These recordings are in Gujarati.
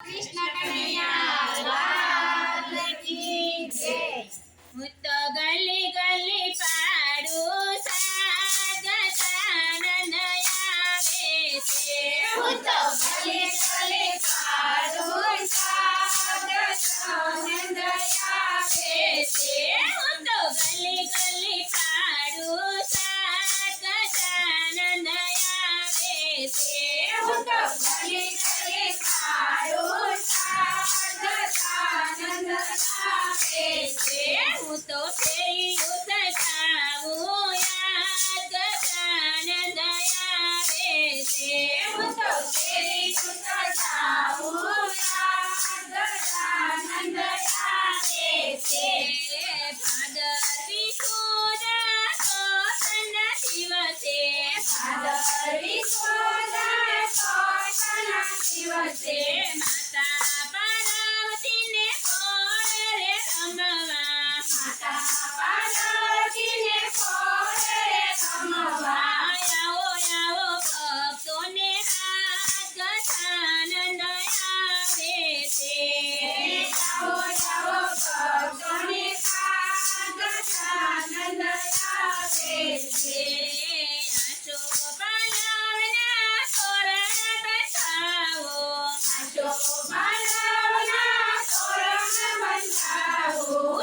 કૃષ્ણ કનૈયા લાલ કી જય. હું તો ગલી ગલી પાડું સાગતાનંદ આવે છે હું તો ભલે ભલે પાડું સાગર આનંદ આવે છે. હું તો ગલી ગલી પાડું સાગતાનંદ આવે છે હું તો ભલે ભલે we સાગર આનંદ દિવસે માતા પાર્વતીને રમવા માતા પાર્વતીને કોળે રમવા આવો આવો. આજો માનવના તોરણ બંધાવો.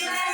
Yeah.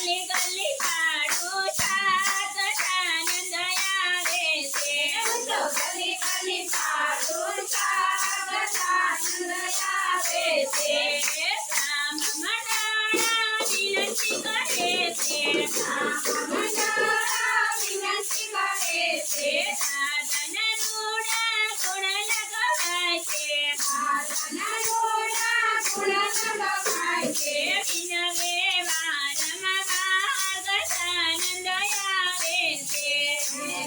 તો ગલી